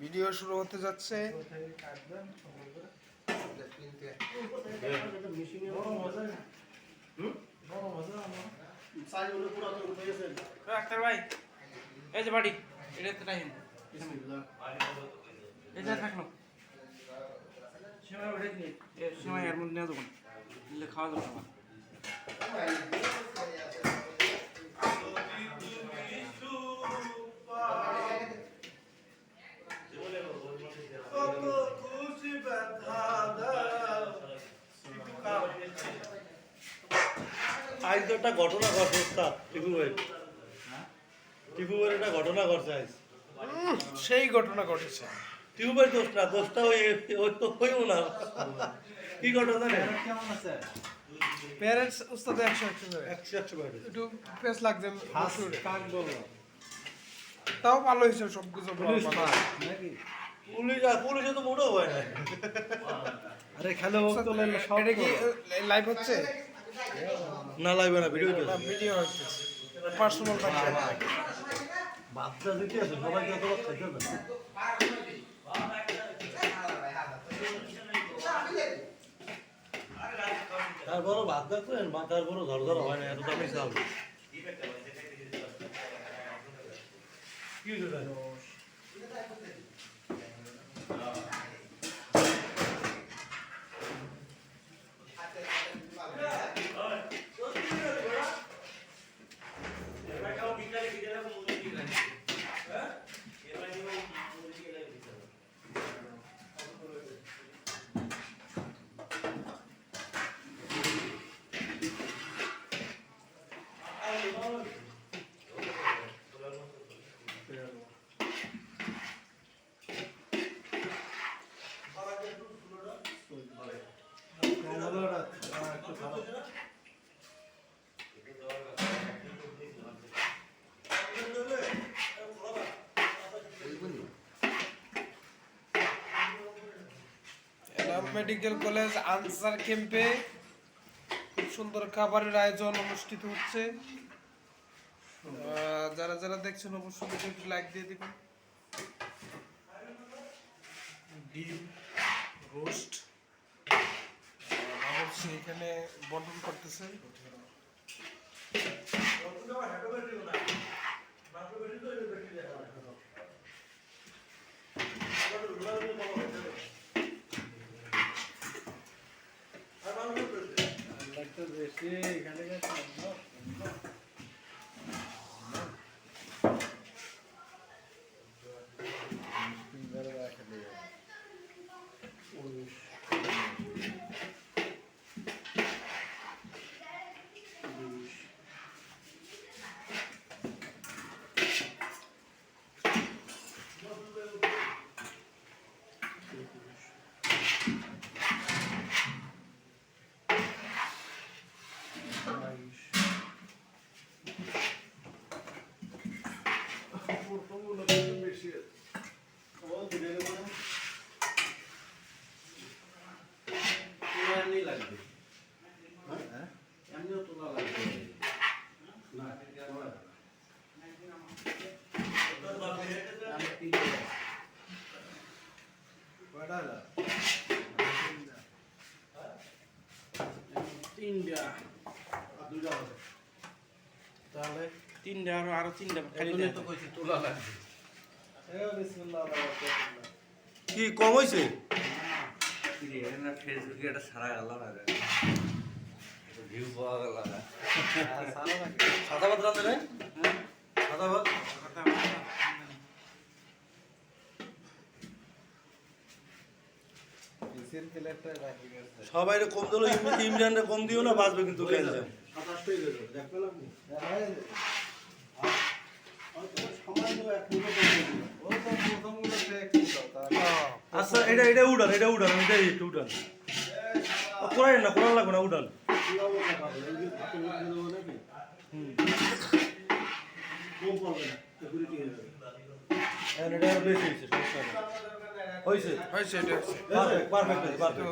Video শুরু হতে যাচ্ছে। ডাক্তার ভাই এই যে বাড়ি টাইম এটা থাকল। সময় এর মধ্যে নেওয়া যাব খাওয়া যাবে না। আজ তো একটা ঘটনা ঘটছে ওস্তাদ টিপু ভাই। টিপু ভাই একটা ঘটনা ঘটছে আজ। সেই ঘটনা ঘটেছে। টিপু ভাই দোষ না দোষটা ওই ওই তো হইও না কি ঘটনা জানেন প্যারেন্টস উস্তাদ একশো একশো। একশো একশো একটু পেস লাগছে। কাক বলল তাও ভালো হয়েছে সব কিছু পুলিশ নাকি? পুলিশ তো মোটেও হয় না। আরে খেলে হোক সব এটা কি করো। লাইভ হচ্ছে? না লাগবে না ভিডিও না ভিডিও হচ্ছে পার্সোনাল বাচ্চা দিতে আছে সবাইকে তো খাইতে হবে তারপরও ভাত দেখবেন মা তারপরও ধর ধর হয় না এত দামি চাল কি মেডিকেল কলেজ আনসার ক্যাম্পে। খুব সুন্দর খাবারের আয়োজন অনুষ্ঠিত হচ্ছে। যারা যারা দেখছেন অবশ্যই একটু লাইক দিয়ে দিবেন। ডিম, রোস্ট বাবুর্চি এখানে বন্টন করতেছে। ডাক্তার বেশি এখানে গেছে। তিনটা তাহলে তিনটা আরও আরও তিনটা খালি। তো কইছি তোলা লাগবে কি কম হয়েছে ফেসবুকে এটা সারা গেল না ভিউ পাওয়া গেল না আর সারা লাগে সাদা ভাত সাদা ভাত সবাই কম দিল ইমরানরে কম দিও না বাঁচবে কিন্তু তার আচ্ছা এটা এটা উড়ান এটা উড়ান আমি দেই একটু উড়ান। কোরাই না কোরআন লাগবে না উড়ান। হ্যাঁ এটা বেশি সমস্যা হয়েছে? হয়েছে এটা পারফেক্ট পারফেক্ট